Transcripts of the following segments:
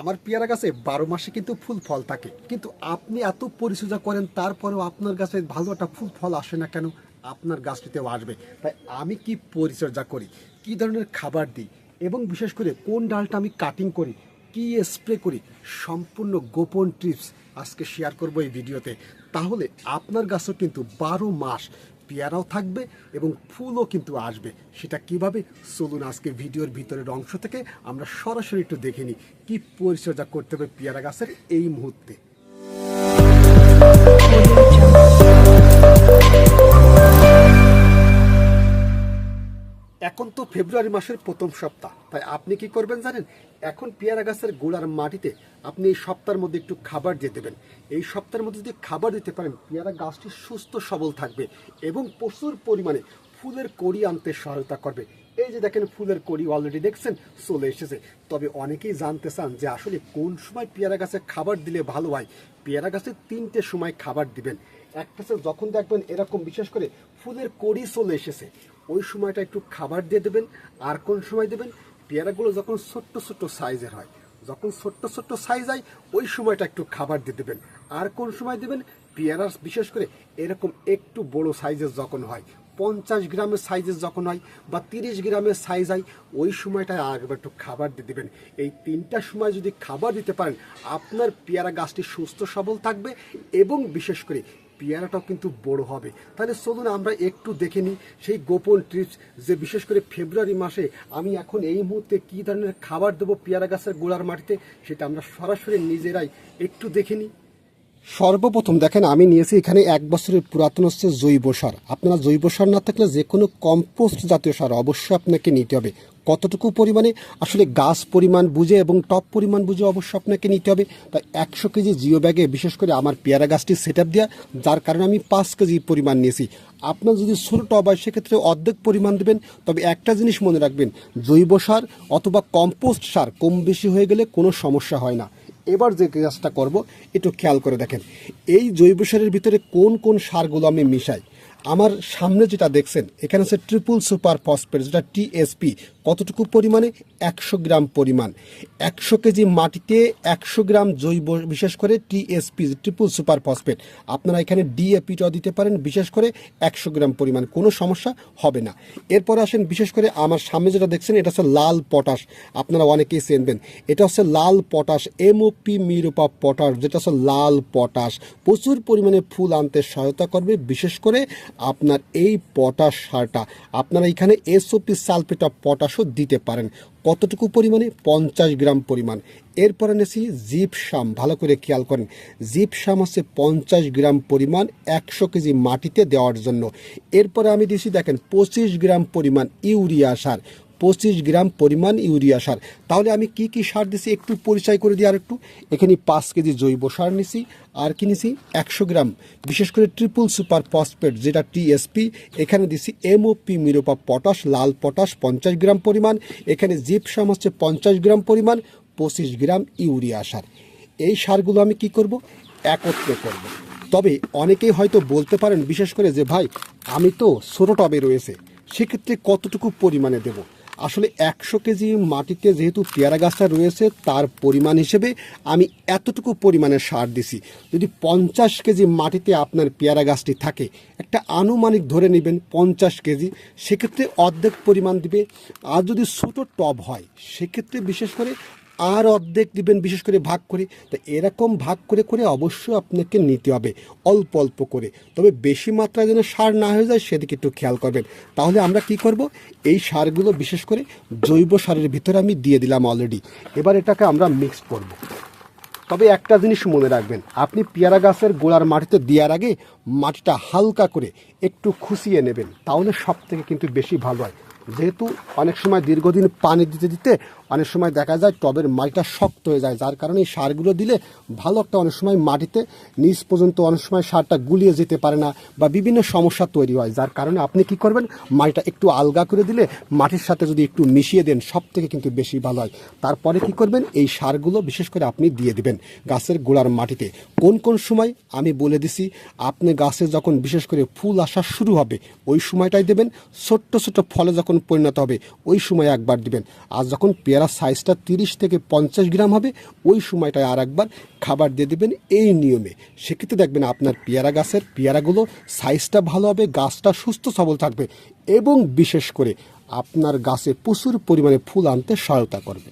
আমার পেয়ারা গাছে বারো মাসে কিন্তু ফুল ফল থাকে। কিন্তু আপনি এত পরিচর্যা করেন, তারপরেও আপনার গাছে ভালো একটা ফুল ফল আসে না কেন? আপনার গাছটিতেও আসবে। তাই আমি কি পরিচর্যা করি? কি ধরনের খাবার দিই? এবং বিশেষ করে কোন ডালটা আমি কাটিং করি? কি স্প্রে করি? সম্পূর্ণ গোপন টিপস আজকে শেয়ার করব এই ভিডিওতে। তাহলে আপনার গাছও কিন্তু বারো মাস পেয়ারাও থাকবে এবং ফুলও কিন্তু আসবে। সেটা কীভাবে? চলুন আজকে ভিডিওর ভিতরের অংশ থেকে আমরা সরাসরি একটু দেখে নিই, কী পরিচর্যা করতে হবে পেয়ারা গাছের এই মুহূর্তে। এখন তো ফেব্রুয়ারি মাসের প্রথম সপ্তাহ। তাই আপনি কি করবেন জানেন? এখন পেয়ারা গাছের গোড়ার মাটিতে আপনি এই সপ্তাহের মধ্যে একটু খাবার দিয়ে দেবেন। এই সপ্তাহের মধ্যে যদি খাবার দিতে পারেন, পেয়ারা গাছটি সুস্থ, সবল থাকবে এবং প্রচুর পরিমাণে ফুলের কড়ি আনতে সহায়তা করবে। এই যে দেখেন ফুলের কড়ি অলরেডি দেখছেন, চলে এসেছে। তবে অনেকেই জানতে চান যে আসলে কোন সময় পেয়ারা গাছে খাবার দিলে ভালো হয়? পেয়ারা গাছে তিনটে সময় খাবার দিবেন। একটা যখন দেখবেন এরকম বিশেষ করে ফুলের কড়ি চলে এসেছে। ওই সময়টা একটু খাবার দিয়ে দেবেন। আর কোন সময় দেবেন? পেয়ারাগুলো যখন ছোট্ট ছোট্ট সাইজের হয়, যখন ছোট্ট ছোট্ট সাইজ হয়, ওই সময়টা একটু খাবার দিয়ে দেবেন। আর কোন সময় দেবেন? পেয়ারা বিশেষ করে এরকম একটু বড় সাইজের যখন হয়, পঞ্চাশ গ্রামের সাইজের যখন হয় বা তিরিশ গ্রামের সাইজ হয়, ওই সময়টায় আরেকবার একটু খাবার দিয়ে দেবেন। এই তিনটা সময় যদি খাবার দিতে পারেন, আপনার পেয়ারা গাছটি সুস্থ, সবল থাকবে এবং বিশেষ করে পেয়ারাটাও কিন্তু বড় হবে। তাহলে চলুন আমরা একটু দেখে নিই সেই গোপন ট্রিপস যে বিশেষ করে ফেব্রুয়ারি মাসে আমি এখন এই মুহূর্তে কী ধরনের খাবার দেবো পেয়ারা গাছের গোড়ার মাটিতে, সেটা আমরা সরাসরি নিজেরাই একটু দেখে নিই। সর্বপ্রথম দেখেন, আমি নিয়েছি এখানে এক বছরের পুরাতন হচ্ছে জৈব সার। আপনারা জৈব সার না থাকলে যে কোনো কম্পোস্ট জাতীয় সার অবশ্যই আপনাকে নিতে হবে। কতটুকু পরিমাণে? আসলে গাছ পরিমাণ বুঝে এবং টপ পরিমাণ বুঝে অবশ্যই আপনাকে নিতে হবে। তাই একশো কেজি জিও ব্যাগে, বিশেষ করে আমার পেয়ারা গাছটি সেট আপ দেওয়া যার কারণে আমি পাঁচ কেজি পরিমাণ নিয়েছি। আপনার যদি ছোটো টব হয়, সেক্ষেত্রে অর্ধেক পরিমাণ দেবেন। তবে একটা জিনিস মনে রাখবেন, জৈব সার অথবা কম্পোস্ট সার কম বেশি হয়ে গেলে কোনো সমস্যা হয় না। এবার যে কাজটা করব, একটু খেয়াল করে দেখেন। এই জৈব সারের ভিতরে কোন কোন সারগুলো আমি মিশাই? আমার সামনে যেটা দেখছেন, এখানে আছে ট্রিপল সুপার ফসফেট যেটা টিএসপি কতটুকু পরিমাণে? একশো গ্রাম পরিমাণ। একশো কেজি মাটিতে একশো গ্রাম জৈব, বিশেষ করে টিএসপি ট্রিপল সুপার ফসফেট আপনারা এখানে ডিএপিটাও দিতে পারেন, বিশেষ করে একশো গ্রাম পরিমাণ। কোনো সমস্যা হবে না। এরপর আসেন, বিশেষ করে আমার সামনে যেটা দেখছেন, এটা হচ্ছে লাল পটাশ। আপনারা অনেকেই চেনবেন। এটা হচ্ছে লাল পটাশ এমওপি মিরোপা পটাশ, যেটা হচ্ছে লাল পটাশ। প্রচুর পরিমাণে ফুল আনতে সহায়তা করবে, বিশেষ করে আপনার এই পটাশ সারটা, আপনারা এখানে এসওপি সালফেট অফ পটাশও দিতে পারেন। কতটুকু পরিমাণে? পঞ্চাশ গ্রাম পরিমাণ। এরপরে নেছি জিপসাম, ভালো করে খেয়াল করেন। জিপসাম হচ্ছে পঞ্চাশ গ্রাম পরিমাণ একশো কেজি মাটিতে দেওয়ার জন্য। এরপরে আমি দিছি দেখেন পঁচিশ গ্রাম পরিমাণ ইউরিয়া সার। পঁচিশ গ্রাম পরিমাণ ইউরিয়া সার। তাহলে আমি কি কি সার দিছি একটু পরিচয় করে দিই আর একটু এখানে পাঁচ কেজি জৈব সার নিছি, আর কি নিছি? একশো গ্রাম। বিশেষ করে ট্রিপল সুপার ফসফেট, যেটা টিএসপি এখানে দিছি এমওপি মিরোপা পটাশ, লাল পটাশ, পঞ্চাশ গ্রাম পরিমাণ। এখানে জিপসাম হচ্ছে পঞ্চাশ গ্রাম পরিমাণ, পঁচিশ গ্রাম ইউরিয়া সার। এই সারগুলো আমি কি করব? একত্রে করব। তবে অনেকেই হয়তো বলতে পারেন, বিশেষ করে যে ভাই, আমি তো ছোটো টবে রয়েছে, সেক্ষেত্রে কতটুকু পরিমাণে দেব? আসলে একশো কেজি মাটিতে যেহেতু পেয়ারা গাছটা রয়েছে, তার পরিমাণ হিসেবে আমি এতটুকু পরিমাণে সার দিছি। যদি পঞ্চাশ কেজি মাটিতে আপনার পেয়ারা গাছটি থাকে, একটা আনুমানিক ধরে নেবেন পঞ্চাশ কেজি, সেক্ষেত্রে অর্ধেক পরিমাণ দিবে। আর যদি ছোটো টব হয়, সেক্ষেত্রে বিশেষ করে আর অর্ধেক দিবেন, বিশেষ করে ভাগ করে। তো এরকম ভাগ করে করে অবশ্যই আপনাকে নিতে হবে, অল্প অল্প করে। তবে বেশি মাত্রায় যেন সার না হয়ে যায়, সেদিকে একটু খেয়াল করবেন। তাহলে আমরা কি করব? এই সারগুলো বিশেষ করে জৈব সারের ভিতরে আমি দিয়ে দিলাম অলরেডি এবার এটাকে আমরা মিক্স করব। তবে একটা জিনিস মনে রাখবেন, আপনি পেয়ারা গাছের গোড়ার মাটিতে দেওয়ার আগে মাটিটা হালকা করে একটু খুশিয়ে নেবেন। তাহলে সব থেকে কিন্তু বেশি ভালো হয়। যেহেতু অনেক সময় দীর্ঘদিন পানি দিতে দিতে অনেক সময় দেখা যায় টবের মাটিটা শক্ত হয়ে যায়, যার কারণে এই সারগুলো দিলে ভালো একটা অনেক সময় মাটিতে নিচ পর্যন্ত অনেক সময় সারটা গুলিয়ে যেতে পারে না বা বিভিন্ন সমস্যা তৈরি হয়, যার কারণে আপনি কি করবেন? মাটিটা একটু আলগা করে দিলে মাটির সাথে যদি একটু মিশিয়ে দেন সব থেকে কিন্তু বেশি ভালো হয়। তারপরে কি করবেন? এই সারগুলো বিশেষ করে আপনি দিয়ে দিবেন গাছের গোড়ার মাটিতে। কোন কোন সময়? আমি বলে দিছি, আপনি গাছে যখন বিশেষ করে ফুল আসা শুরু হবে, ওই সময়টাই দেবেন। ছোট্ট ছোট্ট ফলে যখন পরিণত হবে, ওই সময় একবার দিবেন। আর যখন পেয়ারা পেয়ারা সাইজটা তিরিশ থেকে পঞ্চাশ গ্রাম হবে। ওই সময়টায় আর একবার খাবার দিয়ে দেবেন এই নিয়মে। সেক্ষেত্রে দেখবেন আপনার পেয়ারা গাছের পেয়ারাগুলো সাইজটা ভালো হবে, গাছটা সুস্থ সবল থাকবে এবং বিশেষ করে আপনার গাছে প্রচুর পরিমাণে ফুল আনতে সহায়তা করবে।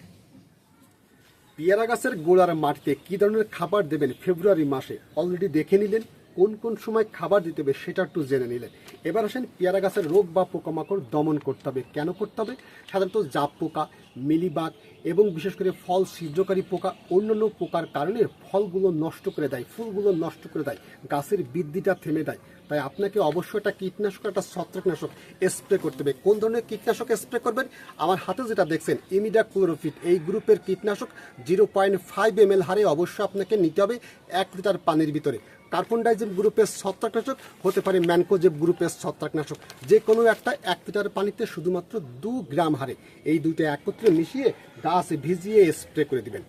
পেয়ারা গাছের গোড়ার মাটিতে কী ধরনের খাবার দেবেন ফেব্রুয়ারি মাসে? অলরেডি দেখে নিলেন, কোন কোন সময় খাবার দিতে হবে সেটা একটু জেনে নিলেন। এবার আসেন পেয়ারা গাছের রোগ বা পোকামাকড় দমন করতে হবে। কেন করতে হবে? সাধারণত জাপ পোকা মিলিবাগ এবং বিশেষ করে ফল ছিদ্রকারী পোকা অন্যান্য পোকার কারণে ফলগুলো নষ্ট করে দেয়, ফুলগুলো নষ্ট করে দেয়, গাছের বৃদ্ধিটা থেমে দেয় তাই আপনাকে অবশ্যই একটা কীটনাশক একটা ছত্রাকনাশক স্প্রে করতে হবে। কোন ধরনের কীটনাশক স্প্রে করবেন? আমার হাতে যেটা দেখছেন, ইমিডা ক্লোরোফিট। এই গ্রুপের কীটনাশক জিরো পয়েন্ট ফাইভ এম হারে অবশ্যই আপনাকে নিতে হবে এক লিটার পানির ভিতরে। কার্বন ডাইজিম গ্রুপের ছত্রাকনাশক হতে পারে ম্যানকোজেব গ্রুপের ছত্রাকনাশক। যে কোনো একটা এক লিটার পানিতে শুধুমাত্র দু গ্রাম হারে। এই দুইটা একত্রে মিশিয়ে গাছ ভিজিয়ে স্প্রে করে দিবেন।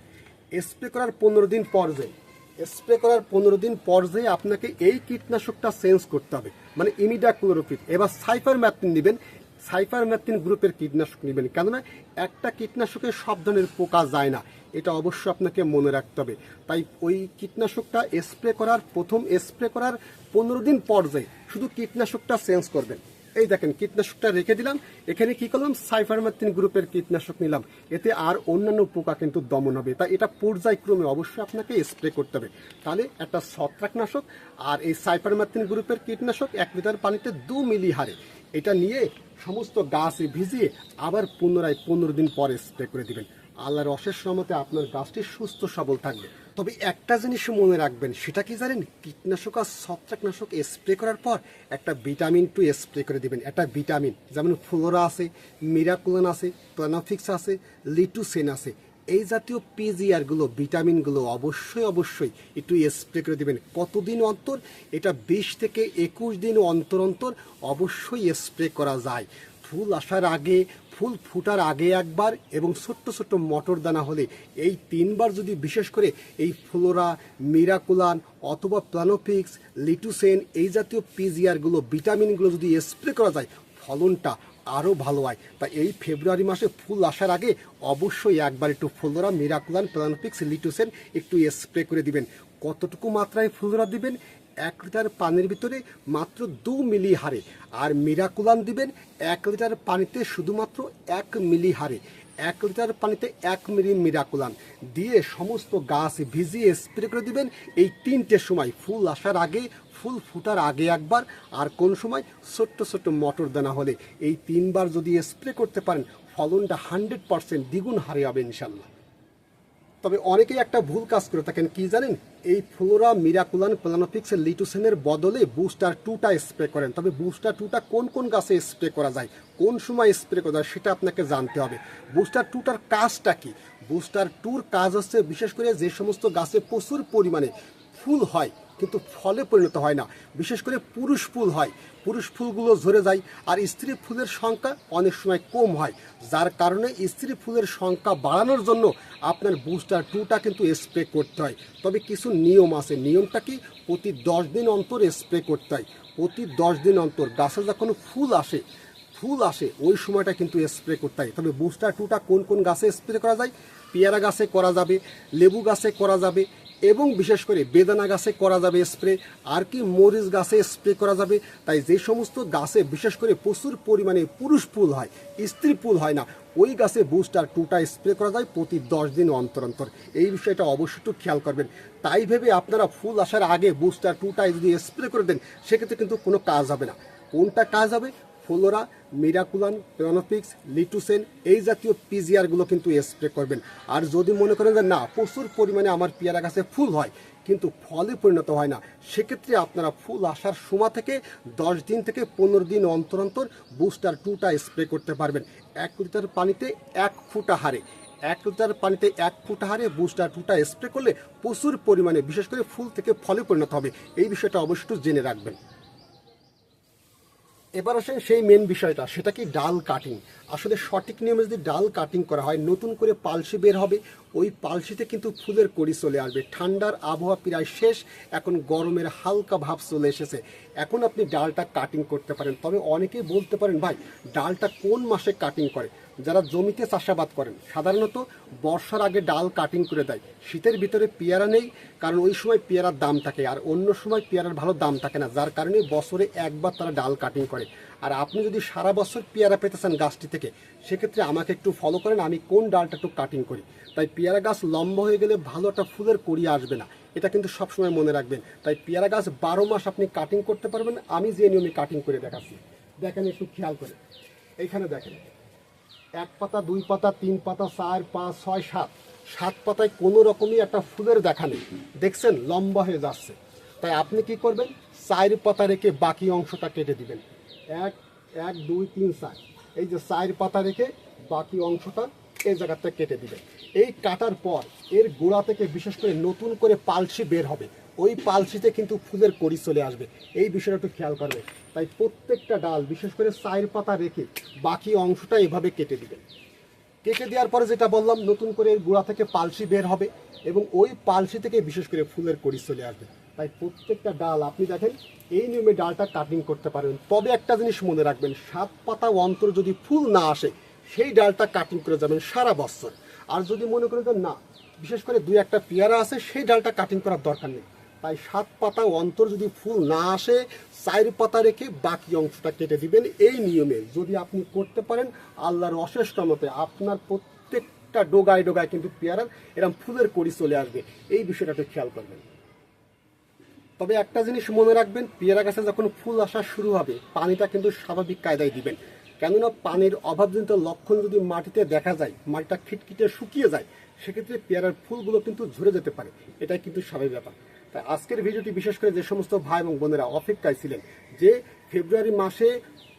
স্প্রে করার পনেরো দিন পর যে, স্প্রে করার পনেরো দিন পর যে আপনাকে এই কীটনাশকটা চেঞ্জ করতে হবে। মানে ইমিডা ক্লোরোফিট এবার সাইফার ম্যাথিন নেবেন। সাইফার ম্যাথিন গ্রুপের কীটনাশক নেবেন। কেননা একটা কীটনাশকের সব ধরনের পোকা যায় না। এটা অবশ্যই আপনাকে মনে রাখতে হবে। তাই ওই কীটনাশকটা স্প্রে করার, প্রথম স্প্রে করার পনেরো দিন পর যে, শুধু কীটনাশকটা চেঞ্জ করবেন। এই দেখেন, কীটনাশকটা রেখে দিলাম। এখানে কি করলাম? সাইফারমাতিন গ্রুপের কীটনাশক নিলাম। এতে আর অন্যান্য পোকা কিন্তু দমন হবে। তাই এটা পর্যায়ক্রমে অবশ্যই আপনাকে স্প্রে করতে হবে। তাহলে একটা ছত্রাকনাশক আর এই সাইফারমাতিন গ্রুপের কীটনাশক এক লিটার পানিতে দু মিলি হারে। এটা নিয়ে সমস্ত গাছ ভিজিয়ে আবার পুনরায় পনেরো দিন পরে স্প্রে করে দিবেন। আল্লাহর অশেষ রহমতে আপনার গাছটি সুস্থ সবল থাকবে। তবে একটা জিনিস মনে রাখবেন, সেটা কি জানেন? কীটনাশক আর ছত্রাকনাশক স্প্রে করার পর একটা ভিটামিন টু স্প্রে করে দিবেন। একটা ভিটামিন যেমন ফ্লোরা আছে মিরাকুলান আছে প্লানোফিক্স আছে লিটুসেন আছে। এই জাতীয় পিজিআরগুলো ভিটামিনগুলো অবশ্যই অবশ্যই একটু স্প্রে করে দিবেন। কতদিন অন্তর? এটা বিশ থেকে একুশ দিন অন্তর অন্তর অবশ্যই স্প্রে করা যায়। ফুল আসার আগে, ফুল ফুটার আগে একবার এবং ছোট্ট ছোট্ট মটর দানা হলে এই তিনবার যদি বিশেষ করে এই ফ্লোরা, মিরাকুলান অথবা প্লানোফিক্স, লিটুসেন এই জাতীয় পিজিআরগুলো ভিটামিনগুলো যদি স্প্রে করা যায়, ফলনটা আরও ভালো হয়। তাই এই ফেব্রুয়ারি মাসে ফুল আসার আগে অবশ্যই একবার একটু ফ্লোরা, মিরাকুলান, প্লানোফিক্স, লিটুসেন একটু স্প্রে করে দিবেন। কতটুকু মাত্রায় ফ্লোরা দিবেন এক লিটার পানির ভিতরে মাত্র দু মিলি হারে আর মিরাকুলান দিবেন এক লিটার পানিতে শুধুমাত্র এক মিলি হারে এক লিটার পানিতে এক মিলি মিরাকুলান দিয়ে সমস্ত গাছ ভিজিয়ে স্প্রে করে দিবেন এই তিনটে সময়। ফুল আসার আগে, ফুল ফুটার আগে একবার, আর কোন সময়? ছোট্ট ছোট্ট মটর দানা হলে। এই তিনবার যদি স্প্রে করতে পারেন, ফলনটা হান্ড্রেড পারসেন্ট দ্বিগুণ হারে হবে ইনশাল্লাহ। তবে অনেকেই একটা ভুল কাজ করে থাকেন, কি জানেন? এই ফ্লোরা মিরাকুলান প্লানোফিক্স লিটুসেনের বদলে বুস্টার টুটা স্প্রে করেন। তবে বুস্টার টুটা কোন কোন গাছে স্প্রে করা যায়, কোন সময় স্প্রে করা যায়, সেটা আপনাকে জানতে হবে। বুস্টার টুটার কাজটা কি? বুস্টার টুর কাজ হচ্ছে, বিশেষ করে যে সমস্ত গাছে প্রচুর পরিমাণে ফুল হয় কিন্তু ফলে পরিণত হয় না। বিশেষ করে পুরুষ ফুল হয়। পুরুষ ফুলগুলো ঝরে যায় আর স্ত্রী ফুলের সংখ্যা অনেক সময় কম হয়। যার কারণে স্ত্রী ফুলের সংখ্যা বাড়ানোর জন্য আপনার বুস্টার টুটা কিন্তু স্প্রে করতে হয়। তবে কিছু নিয়ম আছে। নিয়মটা কি? প্রতি দশ দিন অন্তর স্প্রে করতে হয়। প্রতি দশ দিন অন্তর গাছে যখন ফুল আসে ফুল আসে, ওই সময়টা কিন্তু স্প্রে করতে হয়। তবে বুস্টার টুটা কোন কোন গাছে স্প্রে করা যায়? পেয়ারা গাছে করা যাবে, লেবু গাছে করা যাবে এবং বিশেষ করে বেদানা গাছে করা যাবে স্প্রে, আর কি মরিচ গাছে স্প্রে করা যাবে। তাই যে সমস্ত গাছে বিশেষ করে প্রচুর পরিমাণে পুরুষ ফুল হয়, স্ত্রী ফুল হয় না, ওই গাছে বুস্টার টুটা স্প্রে করা যায় প্রতি দশ দিন অন্তর অন্তর। এই বিষয়টা অবশ্যই একটু খেয়াল করবেন। তাই ভেবে আপনারা ফুল আসার আগে বুস্টার টুটাই যদি স্প্রে করে দেন, সেক্ষেত্রে কিন্তু কোনো কাজ হবে না। কোনটা কাজ হবে? ফ্লোরা, মিরাকুলান প্লানোফিক্স লিটুসেন এই জাতীয় পিজিআরগুলো কিন্তু স্প্রে করবেন। আর যদি মনে করেন যে না, প্রচুর পরিমাণে আমার পেয়ারা গাছে ফুল হয়, কিন্তু ফলে পরিণত হয় না, সেক্ষেত্রে আপনারা ফুল আসার সময় থেকে দশ দিন থেকে পনেরো দিন অন্তর অন্তর বুস্টার টুটা স্প্রে করতে পারবেন। এক লিটার পানিতে এক ফুটা হারে এক লিটার পানিতে এক ফুটা হারে বুস্টার টুটা স্প্রে করলে প্রচুর পরিমাণে, বিশেষ করে ফুল থেকে ফলে পরিণত হবে। এই বিষয়টা অবশ্যই জেনে রাখবেন। এবার আসেন সেই মেন বিষয়টা, সেটা কি ডাল কাটিং আসলে সঠিক নিয়মে যদি ডাল কাটিং করা হয়, নতুন করে পালসি বের হবে, ওই পালসিতে কিন্তু ফুলের কড়ি চলে আসবে। ঠান্ডার আবহাওয়া প্রায় শেষ, এখন গরমের হালকা ভাব চলে এসেছে। এখন আপনি ডালটা কাটিং করতে পারেন। তবে অনেকেই বলতে পারেন, ভাই, ডালটা কোন মাসে কাটিং করে? যারা জমিতে চাষাবাদ করেন, সাধারণত বর্ষার আগে ডাল কাটিং করে দেয়। শীতের ভিতরে পেয়ারা নেই, কারণ ওই সময় পেয়ারার দাম থাকে, আর অন্য সময় পেয়ারার ভালো দাম থাকে না, যার কারণে বছরে একবার তারা ডাল কাটিং করে। আর আপনি যদি সারা বছর পেয়ারা পেতে চান গাছটি থেকে, সেক্ষেত্রে আমাকে একটু ফলো করেন, আমি কোন ডালটা একটু কাটিং করি। তাই পেয়ারা গাছ লম্বা হয়ে গেলে ভালো একটা ফুলের কড়ি আসবে না, এটা কিন্তু সবসময় মনে রাখবেন। তাই পেয়ারা গাছ বারো মাস আপনি কাটিং করতে পারবেন, আমি যে নিয়মে কাটিং করে দেখাচ্ছি। দেখেন একটু খেয়াল করে। এইখানে দেখেন। পাতা, দুই পাতা, তিন পাতা, চার, পাঁচ, ছয়, সাত। সাত পাতায় কোনো রকমই একটা ফুলের দেখা নেই। দেখছেন, লম্বা হয়ে যাচ্ছে। তাই আপনি কি করবেন? চার পাতা রেখে বাকি অংশটা কেটে দিবেন। এক এক, দুই, তিন, চার। এই যে চার পাতা রেখে বাকি অংশটা এই জায়গাতে কেটে দিবেন। এই কাটার পর এর গোড়া থেকে বিশেষ করে নতুন করে পালসি বের হবে। ওই পালসিতে কিন্তু ফুলের কড়ি চলে আসবে। এই বিষয়টা একটু খেয়াল করবে। তাই প্রত্যেকটা ডাল, বিশেষ করে চায়ের পাতা রেখে বাকি অংশটা এভাবে কেটে দিবেন। কেটে দেওয়ার পরে যেটা বললাম, নতুন করে গোড়া থেকে পালসি বের হবে এবং ওই পালসি থেকে বিশেষ করে ফুলের কড়ি চলে আসবে। তাই প্রত্যেকটা ডাল, আপনি দেখেন, এই নিয়মে ডালটা কাটিং করতে পারবেন। তবে একটা জিনিস মনে রাখবেন, সাত পাতা অন্তর যদি ফুল না আসে, সেই ডালটা কাটিং করে যাবেন সারা বছর। আর যদি মনে করেন না, বিশেষ করে দুই একটা পেয়ারা আছে, সেই ডালটা কাটিং করার দরকার নেই। তাই সাত পাতা অন্তর যদি ফুল না আসে, চার পাতা রেখে বাকি অংশটা কেটে দিবেন এই নিয়মে। যদি আপনি করতে পারেন, আল্লাহর অশেষ মতে আপনার প্রত্যেকটা ডোগায় ডোগায় কিন্তু পেয়ারার এরকম ফুলের কড়ি চলে আসবে। এই বিষয়টা একটু খেয়াল করবেন। তবে একটা জিনিস মনে রাখবেন, পেয়ারা গাছে যখন ফুল আসা শুরু হবে, পানিটা কিন্তু স্বাভাবিক কায়দায় দিবেন। কেননা পানির অভাবজনিত লক্ষণ যদি মাটিতে দেখা যায়, মাটিটা খিটখিটে শুকিয়ে যায়, সেক্ষেত্রে পেয়ারার ফুলগুলো কিন্তু ঝরে যেতে পারে। এটাই কিন্তু স্বাভাবিক ব্যাপার। তাই আজকের ভিডিওটি বিশেষ করে যে সমস্ত ভাই এবং বোনেরা অপেক্ষায় ছিলেন যে ফেব্রুয়ারি মাসে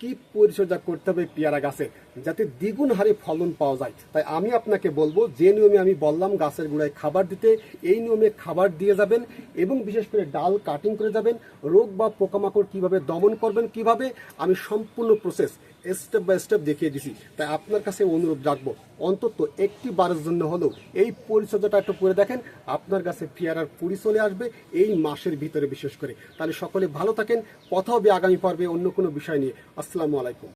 কি পরিচর্যা করতে হবে পেয়ারা গাছে যাতে দ্বিগুণ হারে ফলন পাওয়া যায়? তাই আমি আপনাকে বলব, যে নিয়মে আমি বললাম গাছের গোড়ায় খাবার দিতে, এই নিয়মে খাবার দিয়ে যাবেন এবং বিশেষ করে ডাল কাটিং করে যাবেন। রোগ বা পোকামাকড় কীভাবে দমন করবেন, কীভাবে, আমি সম্পূর্ণ প্রসেস স্টেপ বাই স্টেপ দেখিয়ে দিছি। তাই আপনার কাছে অনুরোধ রাখব, অন্তত একটি বারের জন্য হলেও এই পরিচর্যাটা একটু করে দেখেন, আপনার কাছে পেয়ারার পুরি চলে আসবে এই মাসের ভিতরে বিশেষ করে। তাহলে সকলে ভালো থাকেন, কথা হবে আগামী পর্বে অন্য কোনো বিষয় নিয়ে। আসসালামু আলাইকুম।